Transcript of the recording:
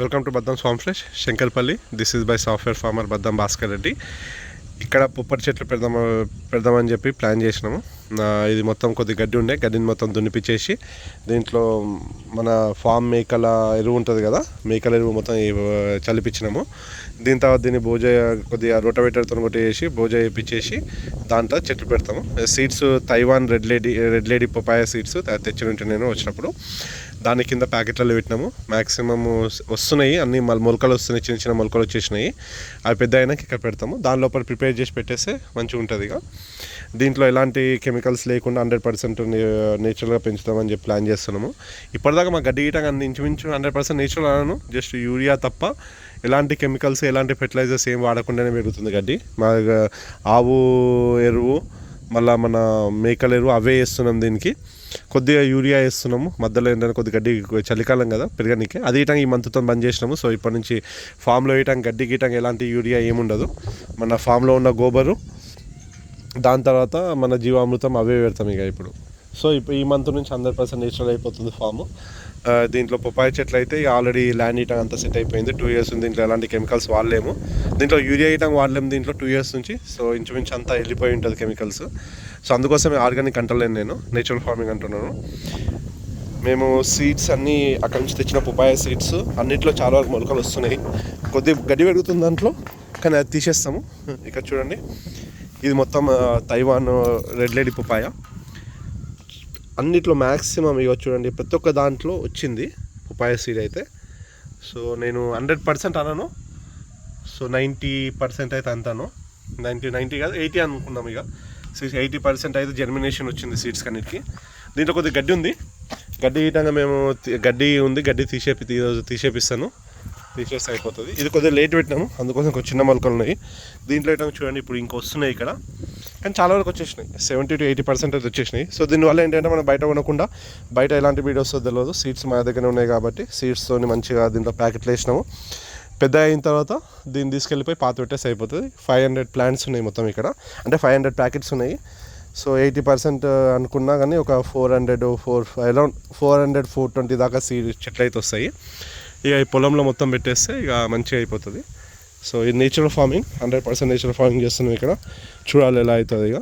Welcome to Baddam Swamy fresh. Shankarpalli this is by software farmer Baddam Bhaskar Reddy. ఇక్కడ పుప్పటి చెట్లు పెడదాం పెడదామని చెప్పి ప్లాన్ చేసినాము. ఇది మొత్తం కొద్ది గడ్డి ఉండే గడ్డిని మొత్తం దున్నిపించేసి దీంట్లో మన ఫామ్ మేకల ఎరువు ఉంటుంది కదా మేకల ఎరువు మొత్తం చలిపించినాము దీని తర్వాత దీన్ని భోజ కొద్దిగా రోటవేటర్తో కొట్టి వేసి భోజ వేయించేసి దాంట్లో చెట్లు పెడతాము. Seeds Taiwan red lady red lady papaya seeds తెచ్చి ఉంటే నేను వచ్చినప్పుడు. దాని కింద ప్యాకెట్లలో పెట్టినాము. మ్యాక్సిమమ్ వస్తున్నాయి. అన్ని మల్ మొలకలు వస్తున్నాయి. చిన్న చిన్న మొలకలు వచ్చేసినాయి. అవి పెద్ద అయినాక ఇక్కడ పెడతాము. దాని లోపల ప్రిపేర్ చేసి పెట్టేస్తే మంచిగా ఉంటుంది ఇక. దీంట్లో ఎలాంటి కెమికల్స్ లేకుండా హండ్రెడ్ పర్సెంట్ నేచురల్గా పెంచుతామని చెప్పి ప్లాన్ చేస్తున్నాము. ఇప్పటిదాకా మా గడ్డి గీటంగా ఇంచుమించు హండ్రెడ్ పర్సెంట్ నేచురల్ అన్నాను జస్ట్ యూరియా తప్ప ఎలాంటి కెమికల్స్ ఎలాంటి ఫెర్టిలైజర్స్ ఏం వాడకుండానే పెరుగుతుంది గడ్డి. మా ఆవు ఎరువు మళ్ళీ మన మేకలేరు ఎరువు అవే వేస్తున్నాం దీనికి. కొద్దిగా యూరియా వేస్తున్నాము. మధ్యలో ఏంటంటే కొద్ది గడ్డి చలికాలం కదా పెరగనీకి. అది ఇటం ఈ మంత్తో బంద్ చేసినాము. సో ఇప్పటి నుంచి ఫామ్లో వేయటం గడ్డి గీయటం ఎలాంటి యూరియా ఏముండదు. మన ఫామ్లో ఉన్న గోబరు దాని తర్వాత మన జీవామృతం అవే పెడతాం ఇక ఇప్పుడు. సో ఇప్పుడు ఈ మంత్ నుంచి హండ్రెడ్ పర్సెంట్ నేచురల్ అయిపోతుంది ఫామ్. దీంట్లో పొపాయ చెట్లు అయితే ఆల్రెడీ ల్యాండ్ ఇయటం అంతా సెట్ అయిపోయింది. టూ ఇయర్స్ ఉంది దీంట్లో ఎలాంటి కెమికల్స్ వాడలేము. దీంట్లో యూరియా ఇయటం వాడలేము దీంట్లో టూ ఇయర్స్ నుంచి. సో ఇంచుమించు అంతా వెళ్ళిపోయి ఉంటుంది కెమికల్స్. సో అందుకోసమే ఆర్గానిక్ అంటలేను నేను నేచురల్ ఫార్మింగ్ అంటున్నాను. మేము సీడ్స్ అన్నీ అక్కడ నుంచి తెచ్చిన పుపాయ సీడ్స్ అన్నిట్లో చాలా వరకు మొలకలు వస్తున్నాయి. కొద్ది గడ్డి పెరుగుతుంది దాంట్లో కానీ అది తీసేస్తాము. ఇక్కడ చూడండి. ఇది మొత్తం తైవాన్ రెడ్ లేడీ పుపాయ అన్నిట్లో మ్యాక్సిమం ఇక చూడండి ప్రతి ఒక్క దాంట్లో వచ్చింది ఉపాయ సీడ్ అయితే. సో నేను హండ్రెడ్ పర్సెంట్ అన్నాను. సో నైంటీ పర్సెంట్ అయితే అంతాను నైంటీ నైంటీ కాదు ఎయిటీ అనుకున్నాం ఇక సిక్స్ ఎయిటీ పర్సెంట్ అయితే జర్మినేషన్ వచ్చింది సీడ్స్ కన్నిటికి. దీంట్లో కొద్దిగా గడ్డి ఉంది. గడ్డి ఇయటంగా మేము గడ్డి ఉంది గడ్డి తీసేపి ఈరోజు తీసేపిస్తాను. రీఫ్రెష్ అయిపోతుంది. ఇది కొద్దిగా లేట్ పెట్టినాము. అందుకోసం కొంచెం చిన్న మొలకలు ఉన్నాయి. దీంట్లో ఏంటంటే చూడండి ఇప్పుడు ఇంక వస్తున్నాయి ఇక్కడ. కానీ చాలా వరకు వచ్చేసినాయి. సెవెంటీ టు ఎయిటీ పర్సెంట్ అయితే వచ్చేసినాయి. సో దీనివల్ల ఏంటంటే మనం బయట కొనకుండా బయట ఎలాంటి వీడియో వస్తుందో తెలియదు సీడ్స్ మా దగ్గర ఉన్నాయి కాబట్టి సీడ్స్తో మంచిగా దీంట్లో ప్యాకెట్లు వేసినాము. పెద్ద అయిన తర్వాత దీన్ని తీసుకెళ్ళిపోయి పాత పెట్టేసి అయిపోతుంది. ఫైవ్ హండ్రెడ్ ప్లాంట్స్ ఉన్నాయి మొత్తం ఇక్కడ. అంటే ఫైవ్ హండ్రెడ్ ప్యాకెట్స్ ఉన్నాయి. సో ఎయిటీ పర్సెంట్ అనుకున్నా కానీ ఒక four hundred four around four hundred four twenty దాకా సీడ్ చెట్లు అయితే వస్తాయి. ఇక ఈ పొలంలో మొత్తం పెట్టేస్తే ఇక మంచిగా అయిపోతుంది. సో ఇది natural farming hundred percent natural farming చేస్తున్నాం ఇక్కడ. చూడాలి ఎలా అవుతుంది ఇక.